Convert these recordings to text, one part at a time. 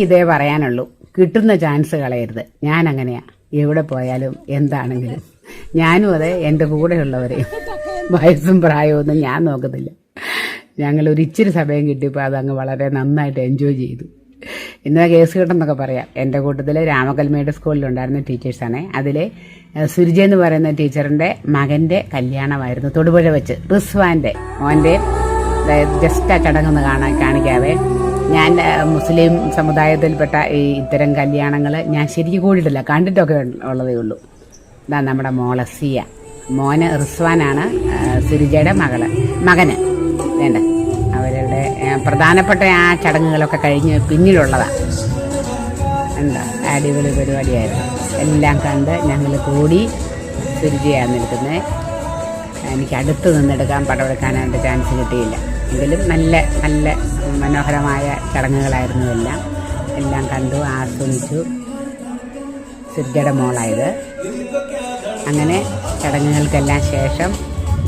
ഇതേ പറയാനുള്ളൂ. കിട്ടുന്ന ചാൻസ് കളയരുത്. ഞാൻ അങ്ങനെയാ എവിടെ പോയാലും എന്താണെങ്കിലും. ഞാനും അതെ എന്റെ കൂടെയുള്ളവരെയും വയസ്സും പ്രായമൊന്നും ഞാൻ നോക്കത്തില്ല ഞങ്ങൾ ഒരു ഇച്ചിരി സമയം കിട്ടിയപ്പോൾ അതങ്ങ് വളരെ നന്നായിട്ട് എൻജോയ് ചെയ്തു. ഇന്നാ കേസ് കിട്ടുന്നൊക്കെ പറയാം. എന്റെ കൂട്ടത്തിൽ രാമകൽമേട് സ്കൂളിലുണ്ടായിരുന്ന ടീച്ചേഴ്സാണ് അതിൽ സുരിജ എന്ന് പറയുന്ന ടീച്ചറിന്റെ മകന്റെ കല്യാണമായിരുന്നു തൊടുപുഴ വെച്ച്. റിസ്വാന്റെ മോന്റെ ജസ്റ്റ് ആ ചടങ്ങൊന്ന് കാണാൻ കാണിക്കാവേ. ഞാൻ മുസ്ലിം സമുദായത്തിൽപ്പെട്ട ഈ ഇത്തരം കല്യാണങ്ങൾ ഞാൻ ശരിക്കും കൂടിയിട്ടില്ല. കണ്ടിട്ടൊക്കെ ഉള്ളതേ ഉള്ളൂ. ഇതാ നമ്മുടെ മോളസിയ മോന് റിസ്വാനാണ് സിരിജയുടെ മകൾ മകന്. വേണ്ട. അവരുടെ പ്രധാനപ്പെട്ട ആ ചടങ്ങുകളൊക്കെ കഴിഞ്ഞ് പിന്നിലുള്ളതാണ് എന്താ? അടിപൊളി പരിപാടിയായിരുന്നു. എല്ലാം കണ്ട് ഞങ്ങൾ കൂടി സുരുചിയാണ് നിൽക്കുന്നത് എനിക്ക് അടുത്ത് നിന്നെടുക്കാൻ പടമെടുക്കാനായിട്ട് ചാൻസ് കിട്ടിയില്ല. എങ്കിലും നല്ല നല്ല മനോഹരമായ ചടങ്ങുകളായിരുന്നു എല്ലാം. എല്ലാം കണ്ടു ആസ്വദിച്ചു. സിദ്ധയുടെ മോളായത്. അങ്ങനെ ചടങ്ങുകൾക്കെല്ലാം ശേഷം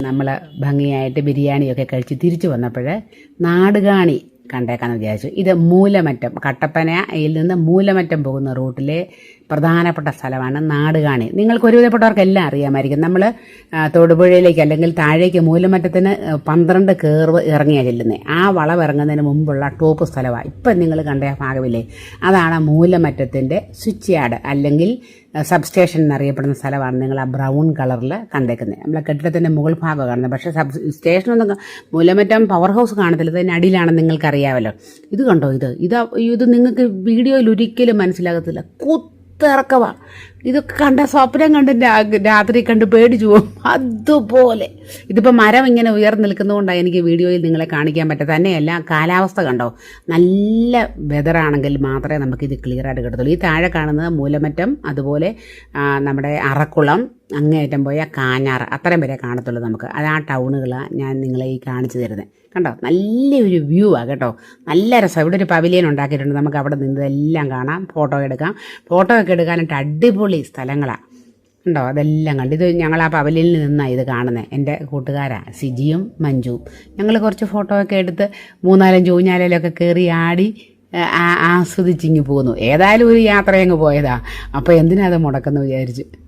നമ്മൾ ഭംഗിയായിട്ട് ബിരിയാണിയൊക്കെ കഴിച്ച് തിരിച്ചു വന്നപ്പോൾ നാടുകാണി കണ്ടേക്കാന്ന് വിചാരിച്ചു. ഇത് മൂലമറ്റം കട്ടപ്പനയിൽ നിന്ന് മൂലമറ്റം പോകുന്ന റൂട്ടിലെ പ്രധാനപ്പെട്ട സ്ഥലമാണ് നാടുകാണി. നിങ്ങൾക്ക് ഒരുവിധപ്പെട്ടവർക്കെല്ലാം അറിയാമായിരിക്കും നമ്മൾ തൊടുപുഴയിലേക്ക് അല്ലെങ്കിൽ താഴേക്ക് മൂലമറ്റത്തിന് പന്ത്രണ്ട് കേർവ് ഇറങ്ങിയാണ് ചെല്ലുന്നത് ആ വളവ് ഇറങ്ങുന്നതിന് മുമ്പുള്ള ടോപ്പ് സ്ഥലമാണ് ഇപ്പം നിങ്ങൾ കണ്ട ഭാഗമില്ലേ? അതാണ് മൂലമറ്റത്തിന്റെ സ്വിച്ച് യാർഡ് അല്ലെങ്കിൽ സബ് സ്റ്റേഷൻ എന്നറിയപ്പെടുന്ന സ്ഥലമാണ് നിങ്ങൾ ആ ബ്രൗൺ കളറിൽ കണ്ടേക്കുന്നത് നമ്മളെ കെട്ടിടത്തിന്റെ മുകൾ ഭാഗം കാണുന്നത്. പക്ഷേ സബ് സ്റ്റേഷനൊന്നും മൂലമറ്റം പവർ ഹൗസ് കാണത്തില്ല. ഇതിന് അടിയിലാണെന്ന് നിങ്ങൾക്കറിയാമല്ലോ. ഇത് കണ്ടോ ഇത്? ഇത് ഇത് നിങ്ങൾക്ക് വീഡിയോയിൽ ഒരിക്കലും മനസ്സിലാകത്തില്ല. കുത്തിറക്കവാ ഇതൊക്കെ കണ്ട സ്വപ്നം കണ്ട് രാത്രി കണ്ട് പേടിച്ചു പോകും. അതുപോലെ. ഇതിപ്പോൾ മരം ഇങ്ങനെ ഉയർന്നു നിൽക്കുന്നതുകൊണ്ടാണ് എനിക്ക് വീഡിയോയിൽ നിങ്ങളെ കാണിക്കാൻ പറ്റുക തന്നെയല്ല കാലാവസ്ഥ കണ്ടോ? നല്ല വെതറാണെങ്കിൽ മാത്രമേ നമുക്കിത് ക്ലിയർ ആയിട്ട് കിട്ടത്തുള്ളൂ. ഈ താഴെ കാണുന്നത് മൂലമറ്റം അതുപോലെ നമ്മുടെ അറക്കുളം അങ്ങേയറ്റം പോയ കാഞ്ഞാർ അത്രയും വരെ കാണത്തുള്ളൂ നമുക്ക്. അത് ആ ടൗണുകളാണ് ഞാൻ നിങ്ങളെ ഈ കാണിച്ചു തരുന്നത്. കണ്ടോ? നല്ലൊരു വ്യൂ ആണ് കേട്ടോ. നല്ല രസം. ഇവിടെ ഒരു പവിലിയൻ ഉണ്ടാക്കിയിട്ടുണ്ട്. നമുക്ക് അവിടെ നിന്ന് ഇതെല്ലാം കാണാം. ഫോട്ടോ എടുക്കാം. ഫോട്ടോ ഒക്കെ എടുക്കാനായിട്ട് അടിപൊളി സ്ഥലങ്ങളാണ് ഉണ്ടോ അതെല്ലാം കണ്ട്. ഇത് ഞങ്ങൾ ആ പവലിയിൽ നിന്നാണ് ഇത് കാണുന്നത് എന്റെ കൂട്ടുകാരാണ് സിജിയും മഞ്ജുവും. ഞങ്ങൾ കുറച്ച് ഫോട്ടോ ഒക്കെ എടുത്ത് മൂന്നാലും ഊഞ്ഞാലയിലൊക്കെ കയറി ആടി ആസ്വദിച്ചിങ്ങ് പോകുന്നു. ഏതായാലും ഒരു യാത്ര അങ്ങ് പോയതാ. അപ്പോൾ എന്തിനാ അത് മുടക്കുന്നു വിചാരിച്ച്.